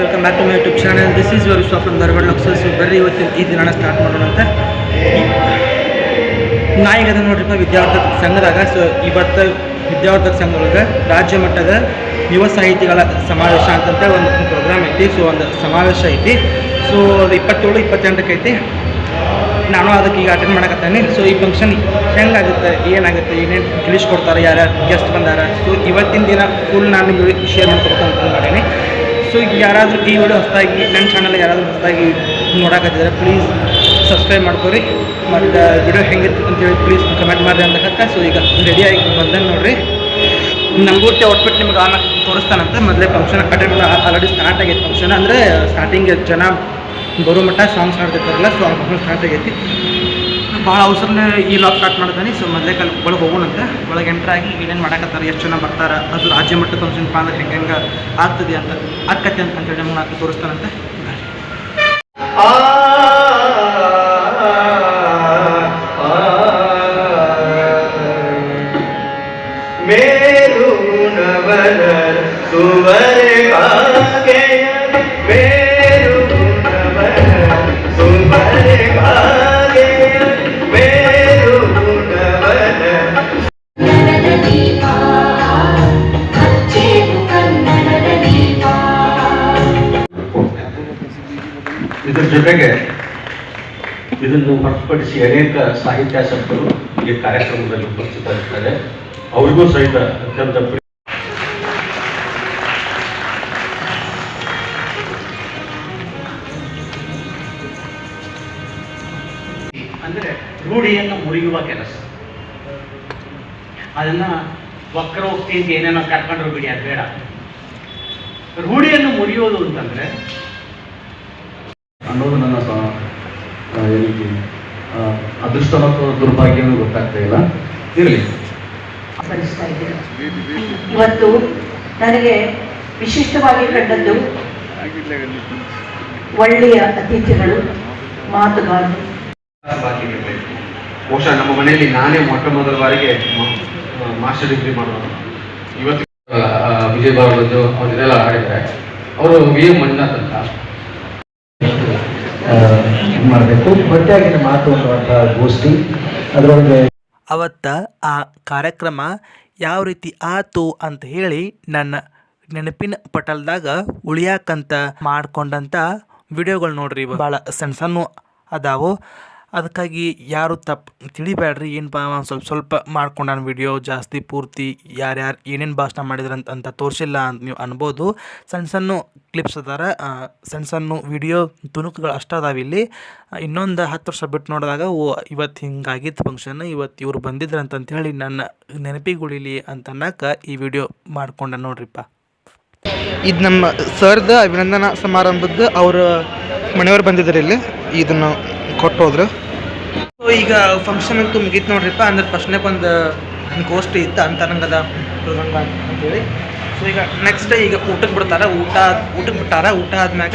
Welcome back to my YouTube channel this is your Vishwa from Dharwad ಲಕ್ಸಸ್ ಬರ್ರಿ ಇವತ್ತಿನ ಈ ದಿನ ಸ್ಟಾರ್ಟ್ ಮಾಡೋಣ ಅಂತ ನಾ ಈಗ ಅದ ನೋಡ್ರಿಪ್ಪ, ವಿದ್ಯಾವರ್ಧಕ ಸಂಘದಾಗ. ಸೊ ಇವತ್ತು ವಿದ್ಯಾವರ್ಧಕ ಸಂಘದೊಳಗೆ ರಾಜ್ಯ ಮಟ್ಟದ ಯುವ ಸಾಹಿತಿಗಳ ಸಮಾವೇಶ ಅಂತಂತ ಒಂದು ಪ್ರೋಗ್ರಾಮ್ ಐತಿ. ಸೊ ಒಂದು ಸಮಾವೇಶ ಐತಿ. ಸೊ ಅದು ಇಪ್ಪತ್ತೇಳು, ಇಪ್ಪತ್ತೆಂಟಕ್ಕೆ ಐತಿ. ನಾನು ಅದಕ್ಕೆ ಈಗ ಅಟೆಂಡ್ ಮಾಡಕತ್ತೇನೆ. ಸೊ ಈ ಫಂಕ್ಷನ್ ಹೆಂಗಾಗುತ್ತೆ, ಏನಾಗುತ್ತೆ, ಏನೇನು ತಿಳಿಸ್ಕೊಡ್ತಾರೆ ಯಾರು ಗೆಸ್ಟ್ ಬಂದಾರ. ಸೊ ಇವತ್ತಿನ ದಿನ ಫುಲ್ ನಾನು ಶೇರ್ ಮಾಡ್ಕೊಡ್ತಾ ಅಂತ ಮಾಡೀನಿ. ಸೊ ಈಗ ಯಾರಾದರೂ ಈ ವಿಡಿಯೋ ಹೊಸದಾಗಿ ನನ್ನ ಚಾನಲ್ ಯಾರಾದರೂ ಹೊಸದಾಗಿ ನೋಡಕತ್ತಿದ್ರೆ ಪ್ಲೀಸ್ ಸಬ್ಸ್ಕ್ರೈಬ್ ಮಾಡ್ಕೊರಿ. ಮತ್ತು ವಿಡಿಯೋ ಹೆಂಗಿತ್ತು ಅಂತೇಳಿ ಪ್ಲೀಸ್ ಕಮೆಂಟ್ ಮಾಡಿರಿ ಅಂತಕ್ಕ ಸೊ ಈಗ ರೆಡಿಯಾಗಿ ಬಂದಂಗೆ ನೋಡಿರಿ. ನಂಗೂರ್ತಿ ಔಟ್ಫಿಟ್ ನಿಮ್ಗೆ ಆಮೇಲೆ ತೋರಿಸ್ತಾನಂತೆ. ಮೊದಲೇ ಫಂಕ್ಷನ್ ಅಟೆಂಡ್ ಆಲ್ರೆಡಿ ಸ್ಟಾರ್ಟ್ ಆಗೈತೆ ಫಂಕ್ಷನ್ ಅಂದರೆ ಸ್ಟಾರ್ಟಿಂಗ್ ಜನ ಬರೋ ಮಟ್ಟ ಸಾಂಗ್ಸ್ ಹಾಡ್ತಿರ್ತಾರಲ್ಲ ಸೊ ಆ ಫಂಕ್ಷನ್ ಸ್ಟಾರ್ಟ್ ಆಗೈತಿ. ಭಾಳ ಅವಸರನೇ ಈ ಲಾಕ್ ಸ್ಟಾರ್ಟ್ ಮಾಡ್ತಾನೆ ಸೊ ಮೊದಲೇ ಕಲ್, ಒಳಗೆ ಹೋಗೋಣಂತೆ. ಒಳಗೆ ಎಂಟ್ರ್ ಆಗಿ ಏನೇನು ಮಾಡಕತ್ತಾರೆ, ಎಷ್ಟು ಜನ ಬರ್ತಾರೆ, ಅದು ರಾಜ್ಯ ಮಟ್ಟದ ಫಂಕ್ಷನ್ ಅಂದ್ರೆ ಹೆಂಗೆ ಹೆಂಗೆ ಆಗ್ತದೆ ಅಂತ ಆಕತ್ತೆ ಅಂತ ಅಂತೇಳಿ ನಮ್ಗೆ ತೋರಿಸ್ತಾನಂತೆ. ಜೊತೆಗೆ ಇದನ್ನು ಹೊರತುಪಡಿಸಿ ಅನೇಕ ಸಾಹಿತ್ಯಾಸಕ್ತರು ಈ ಕಾರ್ಯಕ್ರಮದಲ್ಲಿ ಉಪಸ್ಥಿತರಿದ್ದಾರೆ. ಅವರಿಗೂ ಸಹಿತ ಅತ್ಯಂತ ಅಂದರೆ ರೂಢಿಯನ್ನು ಮುರಿಯುವ ಕೆಲಸ. ಅದನ್ನ ವಕ್ರೋಕ್ತಿ ಅಂತ ಏನೇನೋ ಕರ್ಕೊಂಡ್ರು ಬಿಡಿ, ಅದು ಬೇಡ. ರೂಢಿಯನ್ನು ಮುರಿಯೋದು ಅಂತಂದ್ರೆ ಅನ್ನೋದು ನನ್ನ ಸ- ಏನಕ್ಕೆ, ಅದೃಷ್ಟ ಮತ್ತು ದುರ್ಭಾಗ್ಯ ಗೊತ್ತಾಗ್ತಾ ಇಲ್ಲ. ಇರಲಿ. ಇವತ್ತು ನನಗೆ ವಿಶಿಷ್ಟವಾಗಿ ಕಂಡದ್ದು ಒಳ್ಳೆಯ ಅತಿಥಿಗಳು ಮಾತುಗಾರರು. ಬಹುಶಃ ನಮ್ಮ ಮನೆಯಲ್ಲಿ ನಾನೇ ಮೊಟ್ಟ ಮೊದಲ ಬಾರಿಗೆ ಮಾಸ್ಟರ್ ಡಿಗ್ರಿ ಮಾಡೋದು ಇವತ್ತು ವಿಜಯ ಬಾಬು ಅವರೆಲ್ಲ ಹಾಡಿದ್ದಾರೆ. ಅವರು ವಿ ಎಂ ಮಂಜುನಾಥ್ ಅಂತ. ಮಾಡಬೇಕು ಗೊತ್ತಾಗಿ ಮಾತು ಅನ್ನುವಂಥ ಗೋಷ್ಠಿ, ಅದರೊಳಗೆ ಅವತ್ತ ಆ ಕಾರ್ಯಕ್ರಮ ಯಾವ ರೀತಿ ಆತು ಅಂತ ಹೇಳಿ ನನ್ನ ನೆನಪಿನ ಪಟಲ್ದಾಗ ಉಳಿಯಾಕಂತ ಮಾಡ್ಕೊಂಡಂಥ ವಿಡಿಯೋಗಳು ನೋಡ್ರಿ. ಭಾಳ ಸಣ್ಣ ಸಣ್ಣ ಅದಾವು ಅದಕ್ಕಾಗಿ ಯಾರು ತಪ್ಪು ತಿಳಿಬೇಡ್ರಿ, ಏನು ಬಾ ಸ್ವಲ್ಪ ಸ್ವಲ್ಪ ಮಾಡ್ಕೊಂಡಾನ ವಿಡಿಯೋ ಜಾಸ್ತಿ ಪೂರ್ತಿ ಯಾರ್ಯಾರು ಏನೇನು ಭಾಷಣ ಮಾಡಿದ್ರು ಅಂತ ಅಂತ ತೋರಿಸಿಲ್ಲ ಅಂತ ನೀವು ಅನ್ಬೋದು. ಸಣ್ಣ ಸಣ್ಣ ಕ್ಲಿಪ್ಸ್ ಅದಾರ. ಸಣ್ಣ ಸಣ್ಣ ವಿಡಿಯೋ ತುಣುಕುಗಳು ಅಷ್ಟು ಅದಾವ ಇಲ್ಲಿ. ಇನ್ನೊಂದು ಹತ್ತು ವರ್ಷ ಬಿಟ್ಟು ನೋಡಿದಾಗ, ಓ ಇವತ್ತು ಹಿಂಗಾಗಿತ್ತು ಫಂಕ್ಷನ್ ಇವತ್ತು ಇವ್ರು ಬಂದಿದ್ರು ಅಂತಂತೇಳಿ ನನ್ನ ನೆನಪಿಗುಳಿಲಿ ಅಂತ ಅನ್ನಕ್ಕೆ ಈ ವಿಡಿಯೋ ಮಾಡ್ಕೊಂಡ ನೋಡ್ರಿಪ್ಪ. ಇದು ನಮ್ಮ ಸರ್ದ ಅಭಿನಂದನಾ ಸಮಾರಂಭದ ಅವರು ಮನೆಯವರು ಬಂದಿದ್ದಾರೆ ಇಲ್ಲಿ. ಇದನ್ನು ಕೊಟ್ಟು ಹೋದ್ರು ಸೊ ಈಗ ಫಂಕ್ಷನ್ ಅಂತೂ ಮುಗೀತು ನೋಡ್ರಿಪ್ಪ. ಅಂದ್ರೆ ಫಸ್ಟ್ನೇ ಒಂದು ಗೋಷ್ಠಿ ಇತ್ತು ಅಂತರಂಗದ ಮೃದಂಗ ಅಂತೇಳಿ. ಸೊ ಈಗ ನೆಕ್ಸ್ಟ್ ಈಗ ಊಟಕ್ಕೆ ಬಿಡ್ತಾರೆ. ಊಟ ಊಟಕ್ಕೆ ಬಿಟ್ಟಾರ. ಊಟ ಆದ್ಮ್ಯಾಗ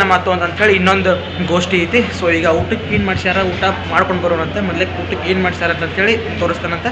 ನಮ್ಮ ಮಾತು ಅಂತಂತೇಳಿ ಇನ್ನೊಂದು ಗೋಷ್ಠಿ ಐತಿ. ಸೊ ಈಗ ಊಟಕ್ಕೆ ಏನು ಮಾಡ್ಸ್ಯಾರ? ಊಟ ಮಾಡ್ಕೊಂಡು ಬರೋಣಂತೆ. ಮೊದಲೇ ಊಟಕ್ಕೆ ಏನು ಮಾಡ್ಸ್ಯಾರ ಅಂತೇಳಿ ತೋರಿಸ್ತಾನಂತೆ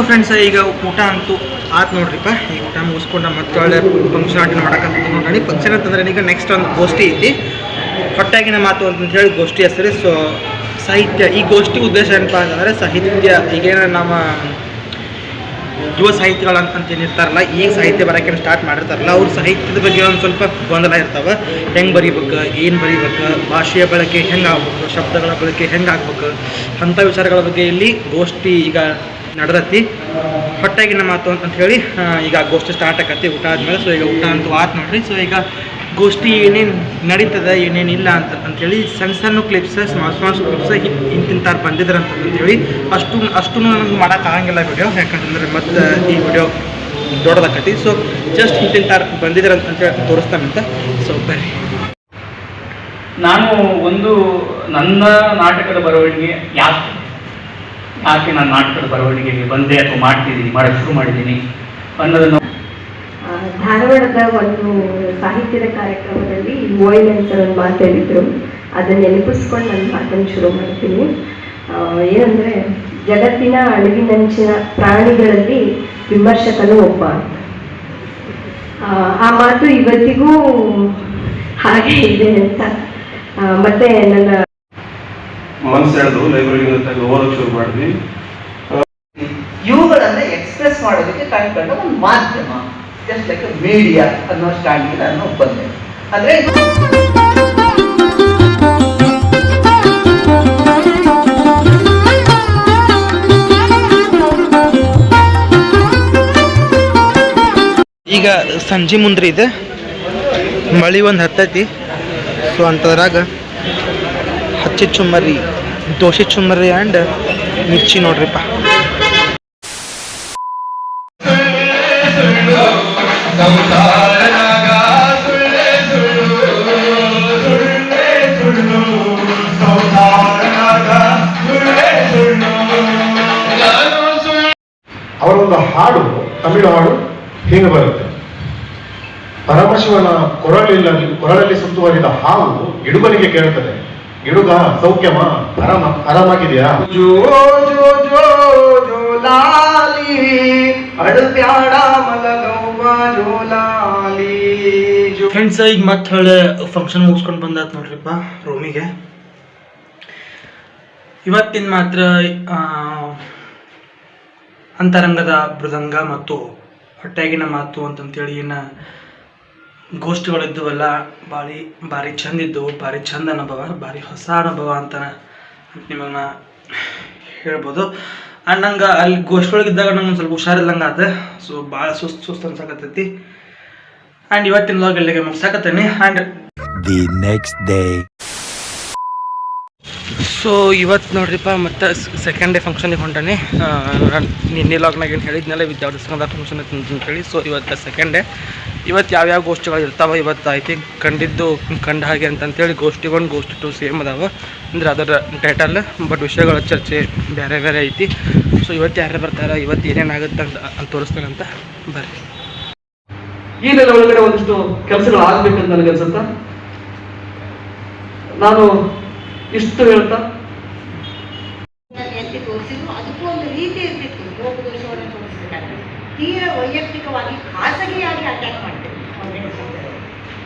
ಸೊ ಫ್ರೆಂಡ್ಸ್ ಈಗ ಊಟ ಅಂತೂ ಆತು ನೋಡ್ರಿಪ್ಪ ಈಗ ಊಟ ಮುಗಿಸ್ಕೊಂಡು ಮತ್ತೆ ಒಳ್ಳೆ ಫಂಕ್ಷನ್ ಅಟೆಂಡ್ ಮಾಡೋಕ್ಕಂತ ನೋಡಿ ಫಂಕ್ಷನ್ ಅಂತಂದ್ರೆ ಈಗ ನೆಕ್ಸ್ಟ್ ಒಂದು ಗೋಷ್ಠಿ ಐತಿ. ಹೊಟ್ಟಾಗಿನ ಮಾತು ಅಂತ ಹೇಳಿ ಗೋಷ್ಠಿ ಹೆಸರು. ಸೊ ಸಾಹಿತ್ಯ. ಈ ಗೋಷ್ಠಿ ಉದ್ದೇಶ ಏನಪ್ಪ ಅಂತಂದರೆ ಸಾಹಿತ್ಯ ಈಗೇನ ನಮ್ಮ ಯುವ ಸಾಹಿತ್ಯಗಳು ಅಂತ ಏನಿರ್ತಾರಲ್ಲ ಈಗ ಸಾಹಿತ್ಯ ಬರೋಕೆ ಸ್ಟಾರ್ಟ್ ಮಾಡಿರ್ತಾರಲ್ಲ, ಅವ್ರ ಸಾಹಿತ್ಯದ ಬಗ್ಗೆ ಒಂದು ಸ್ವಲ್ಪ ಗೊಂದಲ ಇರ್ತಾವೆ. ಹೆಂಗೆ ಬರಿಬೇಕು, ಏನು ಬರಿಬೇಕು, ಭಾಷೆಯ ಬಳಕೆ ಹೆಂಗೆ ಆಗ್ಬೇಕು, ಶಬ್ದಗಳ ಬಳಕೆ ಹೆಂಗೆ ಆಗ್ಬೇಕು ಅಂಥ ವಿಚಾರಗಳ ಬಗ್ಗೆ ಇಲ್ಲಿ ಗೋಷ್ಠಿ ಈಗ ನಡೆದತಿ. ಹೊಟ್ಟೆಗಿನ ಮಾತು ಅಂತ ಹೇಳಿ ಈಗ ಗೋಷ್ಠಿ ಸ್ಟಾರ್ಟ್ ಆಕತಿ ಊಟ ಆದ್ಮೇಲೆ. ಸೊ ಈಗ ಊಟ ಅಂತೂ ಆತ್ ನೋಡ್ರಿ. ಸೊ ಈಗ ಗೋಷ್ಠಿ ಏನೇನು ನಡೀತದ ಇಲ್ಲ ಅಂತ ಅಂತೇಳಿ ಸಣ್ಣ ಸಣ್ಣ ಕ್ಲಿಪ್ಸ್ ಸ್ಮಾಲ್ ಸ್ಮಾಲ್ ಕ್ಲಿಪ್ಸ್ ಇಂತಿಂತಾರು ಬಂದಿದ್ರ ಅಂತ ಹೇಳಿ ಅಷ್ಟು ಅಷ್ಟು ನನಗೆ ಮಾಡಕ್ಕೆ ಆಗಂಗಿಲ್ಲ ವಿಡಿಯೋ ಯಾಕಂತಂದ್ರೆ ಮತ್ತೆ ಈ ವಿಡಿಯೋ ದೊಡ್ಡದಾಕತಿ. ಸೊ ಜಸ್ಟ್ ಇಂತಿಂತಾರು ಬಂದಿದ್ರ ಅಂತ ಹೇಳಿ ತೋರಿಸ್ತಾನಂತ ಸೊ ಬರ್ರಿ. ನಾನು ಒಂದು, ನನ್ನ ನಾಟಕದ ಬರವಣಿಗೆ ಯಾಕೆ? ಯಾಕೆ ನಾನು ನಾಟಕದ ಬರವಣಿಗೆಗೆ ಬಂದೆ ಅಥವಾ ಮಾಡ್ತಿದ್ದೀನಿ ಮಾಡಕ್ಕೆ ಶುರು ಮಾಡಿದ್ದೀನಿ ಅನ್ನೋದನ್ನು ಧಾರವಾಡದ ಒಂದು ಸಾಹಿತ್ಯದ ಕಾರ್ಯಕ್ರಮದಲ್ಲಿ ಮೋಯಿಲ್ ಅಂತ ಒಂದು ಮಾತು ಹೇಳಿದ್ರು ಅದನ್ನು ನೆನಪಿಸ್ಕೊಂಡು ನಾನು ಮಾತನ್ನು ಶುರು ಮಾಡ್ತೀನಿ. ಏನಂದ್ರೆ ಜಗತ್ತಿನ ಅಳಿವಿನಂಚಿನ ಪ್ರಾಣಿಗಳಲ್ಲಿ ವಿಮರ್ಶಕನು ಒಬ್ಬ ಆ, ಮಾತು ಇವತ್ತಿಗೂ ಹಾಗೆ ಇದೆ ಅಂತ. ಮತ್ತೆ ನನ್ನ ಮನ್ಸು ಹೇಳಿದ್ರು ಲೈಬ್ರರಿಯಿಂದ ತೆಗೆದು ಓದೋಕೆ ಶುರು ಮಾಡಿದ್ವಿ. ಇವುಗಳನ್ನ ಎಕ್ಸ್ಪ್ರೆಸ್ ಮಾಡೋದಕ್ಕೆ ಕಂಡುಕೊಂಡ ಒಂದು ಮಾಧ್ಯಮ ಜಸ್ಟ್ ಲೈಕ್ ಮೀಡಿಯಾ ಅನ್ನೋ ಸ್ಟ್ಯಾಂಡಿಗೆ ನಾನು ಬಂದೆ. ಅಂದ್ರೆ ಈಗ ಸಂಜೆ ಮುಂದ್ರಿ ಇದೆ. ಮಳಿ ಒಂದು ಹತ್ತೈತಿ. ಸೊ ಅಂಥದ್ರಾಗ ಹಚ್ಚಿ ಚುಮ್ಮರಿ ದೋಸೆ ಚುಮ್ಮರಿ ಆ್ಯಂಡ್ ಮಿರ್ಚಿ ನೋಡ್ರಿಪ್ಪ. ಅವರೊಂದು ಹಾಡು ತಮಿಳು ಹಾಡು ಹೀಗೆ ಬರುತ್ತೆ. ಪರಮಶಿವನ ಕೊರಳಿನಲ್ಲಿ ಕೊರಳಲ್ಲಿ ಸುತ್ತುವರಿದ ಹಾವು ಇಡುಗನಿಗೆ ಕೇಳುತ್ತದೆ. ಇಡುಗ ಸೌಖ್ಯಮ ಆರಾಮ ಆರಾಮಾಗಿದೆಯಾ ಜೋ ಜೋ ಜೋ ಜೋ ಲಾಲಿ ಅಡುಬ್ಯಾಡ ಮಲಗವ್ವ ಜೋ ಲಾಲಿ ಫ್ರೆಂಡ್ಸ್ ಈಗ ಮತ್ತೆ ಹೇಳಿ ಫಂಕ್ಷನ್ ಮುಗಿಸ್ಕೊಂಡು ಬಂದಾತ್ ನೋಡ್ರಿಪ್ಪ ರೂಮಿಗೆ ಇವತ್ತಿನ ಮಾತ್ರ ಆ, ಅಂತರಂಗದ ಮೃದಂಗ ಮತ್ತು ಹೊಟ್ಟೆಗಿನ ಮಾತು ಅಂತಂತೇಳಿ ಏನು ಗೋಷ್ಠಿಗಳಿದ್ದವಲ್ಲ ಭಾರಿ ಭಾರಿ ಚಂದ ಇದ್ದವು ಭಾರಿ ಚಂದ ಅನುಭವ ಭಾರಿ ಹೊಸ ಅನುಭವ ಅಂತ ನಿಮಗೆ ನಾ ಹೇಳ್ಬೋದು. ಆ್ಯಂಡ್ ನಂಗೆ ಅಲ್ಲಿ ಗೋಷ್ಠಿಯೊಳಗಿದ್ದಾಗ ನಂಗೆ ನಾನು ಸ್ವಲ್ಪ ಹುಷಾರಿಲ್ಲಂಗೆ ಆತ ಸೊ ಭಾಳ ಸುಸ್ತು ಸುಸ್ತು ಅನ್ಸಕತ್ತೈತಿ. ಆ್ಯಂಡ್ ಇವತ್ತಿನ ಲಾಗ್ ಅಲ್ಲಿಗೆ ಮುಗಿಸಾಕತ್ತೇನೆ. And the next day so ಇವತ್ತು ನೋಡ್ರಿಪ್ಪ ಮತ್ತೆ ಸೆಕೆಂಡ್ ಡೇ ಫಂಕ್ಷನಿಗೆ ಹೊಂಟಾನೆ. ನಾನು ನಿನ್ನೆ ಲಾಗ್ನಾಗ ಏನು ಹೇಳಿದ್ನಲ್ಲ ವಿದ್ಯಾರ್ಥಿ ಸಂಘದ ಫಂಕ್ಷನ್ ಐತೆ ಅಂತ ಹೇಳಿ. ಸೊ ಇವತ್ತು ಸೆಕೆಂಡ್ ಡೇ ಇವತ್ತು ಯಾವ್ಯಾವ ಗೋಷ್ಠಿಗಳು ಇರ್ತಾವೆ ಇವತ್ತು ಐ ಥಿಂಕ್ ಕಂಡಿದ್ದು ಕಂಡ ಹಾಗೆ ಅಂತಂತೇಳಿ ಗೋಷ್ಠಿ ಒನ್ ಗೋಷ್ಠಿ ಟು ಸೇಮ್ ಅದಾವೆ. ಅಂದ್ರೆ ಅದರ ಟೈಟಲ್ ಬಟ್ ವಿಷಯಗಳ ಚರ್ಚೆ ಬೇರೆ ಬೇರೆ ಐತಿ. ಸೊ ಇವತ್ತು ಯಾರು ಬರ್ತಾರೆ ಇವತ್ತು ಏನೇನಾಗುತ್ತೆ ಅಂತ ಅಂತ ತೋರಿಸ್ತೇನಂತ ಬರ್ರಿ. ಈ ನೆಲ ಒಳಗಡೆ ಒಂದಿಷ್ಟು ಕೆಲಸಗಳು ಆಗ್ಬೇಕಂತ ಅನ್ಸುತ್ತ? ನಾನು ಇಷ್ಟು ಹೇಳ್ತಾ? ಅದಕ್ಕೂ ಒಂದು ರೀತಿ ತೋರಿಸ್ಬೇಕಾದ್ರೆ ತೀರ ವೈಯಕ್ತಿಕವಾಗಿ ಖಾಸಗಿಯಾಗಿ ಅಟ್ಯಾಕ್ ಮಾಡ್ತೇವೆ.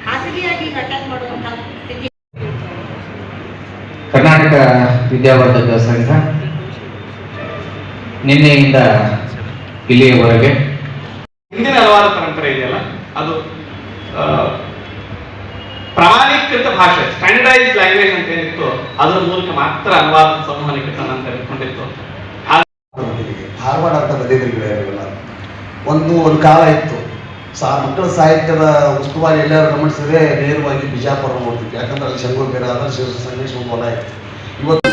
ಖಾಸಗಿಯಾಗಿ ಅಟ್ಯಾಕ್ ಮಾಡುವಂತಹ ಸ್ಥಿತಿ. ಕರ್ನಾಟಕ ವಿದ್ಯಾವರ್ಧಕ ಸಂಘ ನಿನ್ನೆಯಿಂದ ಇಲ್ಲಿಯವರೆಗೆ. ಹಿಂದಿನ ಹಲವಾರು ಪರಂಪರೆ ಇದೆಯಲ್ಲ? ಅದು ಪ್ರಮಾಣೀಕೃತ ಭಾಷೆ ಸ್ಟ್ಯಾಂಡರ್ಡೈಸ್ ಲ್ಯಾಂಗ್ವೇಜ್ ಅಂತ ಏನಿತ್ತು ಅದರ ಮೂಲಕ ಮಾತ್ರ ಅನುವಾದ ಸಂವಹನಕ್ಕೆ ಅಂತ ಇಟ್ಕೊಂಡಿತ್ತು. ಧಾರವಾಡ ಅಂತ ಬಂದಿದ್ದಿಲ್ಲ ಒಂದು ಒಂದು ಕಾಲ ಇತ್ತು. ಸಾ ಮಕ್ಕಳ ಸಾಹಿತ್ಯದ ಉಸ್ತುವಾರಿ ಎಲ್ಲರೂ ಗಮನಿಸಿದ್ರೆ ನೇರವಾಗಿ ಬಿಜಾಪುರ ಹೋಗ್ತಿತ್ತು ಯಾಕಂದ್ರೆ ಅಲ್ಲಿ ಶಂಭು ಬೇರೆ ಶಿವ ಸಂಗಮೇಶ್ ಒಂದು ಹೊಲ ಇತ್ತು. ಇವತ್ತು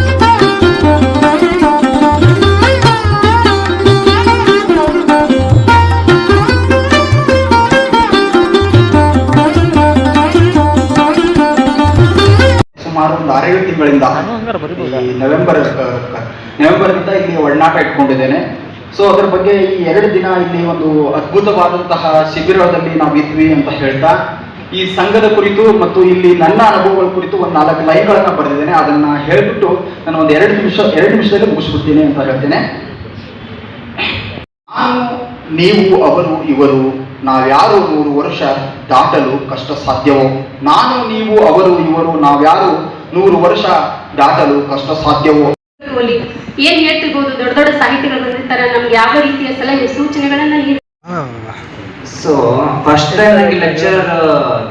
ಸುಮಾರು ಆರೇಳು ತಿಂಗಳಿಂದ ನವೆಂಬರ್ ನವೆಂಬರ್ನಿಂದ ಇಲ್ಲಿ ಒಡನಾಟ ಇಟ್ಕೊಂಡಿದ್ದೇನೆ. ಸೊ ಅದರ ಬಗ್ಗೆ ಈ ಎರಡು ದಿನ ಇಲ್ಲಿ ಒಂದು ಅದ್ಭುತವಾದಂತಹ ಶಿಬಿರದಲ್ಲಿ ನಾವು ಇದ್ವಿ ಅಂತ ಹೇಳ್ತಾ, ಈ ಸಂಘದ ಕುರಿತು ಮತ್ತು ಇಲ್ಲಿ ನನ್ನ ಅನುಭವಗಳ ಕುರಿತು ಒಂದು ನಾಲ್ಕು ಲೈನ್ಗಳನ್ನ ಬರೆದಿದ್ದೇನೆ. ಅದನ್ನ ಹೇಳ್ಬಿಟ್ಟು ನಾನು ಒಂದು ಎರಡು ನಿಮಿಷ, ಎರಡು ನಿಮಿಷದಲ್ಲಿ ಮುಗಿಸ್ಬಿಡ್ತೀನಿ ಅಂತ ಹೇಳ್ತೇನೆ. ನಾನು, ನೀವು, ಅವರು, ಇವರು, ನಾವ್ಯಾರು ನೂರು ವರ್ಷ ದಾಟಲು ಕಷ್ಟ ಸಾಧ್ಯವೋ? ನಾನು, ನೀವು, ಅವರು, ಇವರು, ನಾವ್ಯಾರು ನೂರು ವರ್ಷ ದಾಟಲು ಕಷ್ಟ ಸಾಧ್ಯವೋ? ಏನ್ ಹೇಳ್ತಿರ್ಬೋದು ದೊಡ್ಡ ದೊಡ್ಡ ಸಾಹಿತಿಗಳು ಬಂದಿರ್ತಾರೆ ನಮ್ಗೆ ಯಾವ ರೀತಿಯ ಸಲಹೆ ಸೂಚನೆಗಳನ್ನ ನೀಡಿ ಸೊ ಫಸ್ಟ್ ಟೈಮ್ ನನಗೆ ಲೆಕ್ಚರ್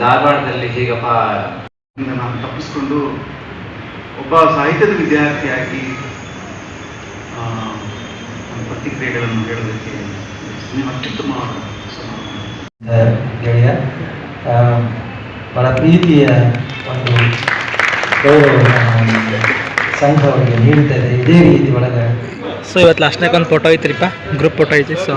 ಧಾರವಾಡದಲ್ಲಿ ಹೇಗಪ್ಪ ನಾನು ತಪ್ಪಿಸ್ಕೊಂಡು ಒಬ್ಬ ಸಾಹಿತ್ಯದ ವಿದ್ಯಾರ್ಥಿಯಾಗಿ ಆ, ಪ್ರತಿಕ್ರಿಯೆಗಳನ್ನು ಹೇಳೋದಕ್ಕೆ ನೀವು ಅತ್ಯುತ್ತಮ. ಗೆಳೆಯ ಆ, ಬಹಳ ಪ್ರೀತಿಯ ಒಂದು ಗೌರವ ಸಂಘ ಅವರಿಗೆ ನೀಡುತ್ತದೆ ಇದೇ ರೀತಿ ಒಳಗೆ. ಸೊ ಇವತ್ತು ಲಾಸ್ಟ್ನಾಗ ಒಂದು ಫೋಟೋ ಐತ್ರಿಪ್ಪ ಗ್ರೂಪ್ ಫೋಟೋ ಐತಿ ಸೊ